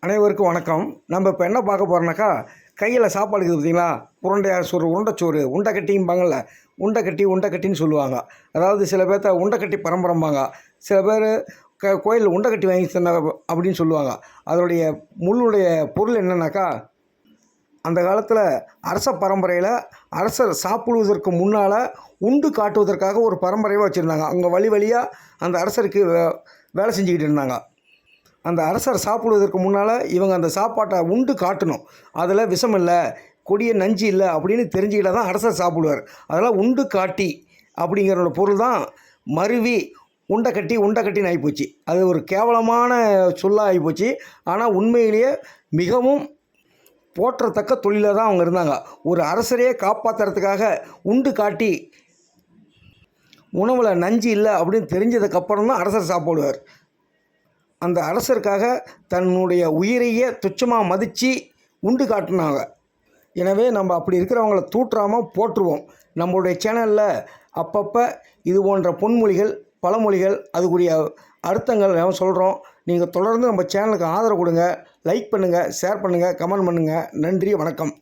அனைவருக்கும் வணக்கம். நம்ம இப்போ என்ன பார்க்க போகிறோம்னாக்கா கையில் சாப்பாடு இருக்குது பார்த்தீங்களா உருண்டையாக சோறு உருண்டைச்சோறு உண்டை கட்டிம்பாங்கள்ல உண்டை கட்டி உண்டை கட்டின்னு சொல்லுவாங்க. அதாவது சில பேர்த்த உண்டை கட்டி பரம்பரைம்பாங்க. சில பேர் க கோயிலில் உண்டை கட்டி வாங்கி தந்தாங்க அப்படின்னு சொல்லுவாங்க. அதனுடைய முள்ளுடைய பொருள் என்னன்னாக்கா அந்த காலத்தில் அரச பரம்பரையில் அரசர் சாப்பிடுவதற்கு முன்னால் உண்டு காட்டுவதற்காக ஒரு பரம்பரையாக வச்சுருந்தாங்க. அவங்க வழி வழியாக அந்த அரசருக்கு வே- வேலை செஞ்சுக்கிட்டு இருந்தாங்க. அந்த அரசர் சாப்பிடுவதற்கு முன்னால் இவங்க அந்த சாப்பாட்டை உண்டு காட்டணும். அதில் விஷம் இல்லை கொடிய நஞ்சு இல்லை அப்படின்னு தெரிஞ்சுக்கிட்டா தான் அரசர் சாப்பிடுவார். அதெல்லாம் உண்டு காட்டி அப்படிங்கிற பொருள் தான் மருவி உண்டை கட்டி உண்டை கட்டின்னு ஆகிப்போச்சு அது ஒரு கேவலமான சொல்லாக ஆகிப்போச்சு ஆனால் உண்மையிலேயே மிகவும் போற்றத்தக்க தொழிலாக தான் அவங்க இருந்தாங்க. ஒரு அரசரையே காப்பாற்றுறதுக்காக உண்டு காட்டி உணவில் நஞ்சு இல்லை அப்படின்னு தெரிஞ்சதுக்கப்புறம் தான் அரசர் சாப்பிடுவார். அந்த அரசருக்காக தன்னுடைய உயிரையே துச்சமாக மதித்து உண்டு காட்டினாங்க. எனவே நம்ம அப்படி இருக்கிறவங்கள தூற்றாமல் போற்றுவோம். நம்மளுடைய சேனலில் அப்பப்போ இது போன்ற பொன்மொழிகள் பழமொழிகள் அதுக்குரிய அர்த்தங்கள் நம்ம சொல்கிறோம் நீங்கள் தொடர்ந்து நம்ம சேனலுக்கு ஆதரவு கொடுங்க லைக் பண்ணுங்கள் ஷேர் பண்ணுங்கள் கமெண்ட் பண்ணுங்கள் நன்றி வணக்கம்.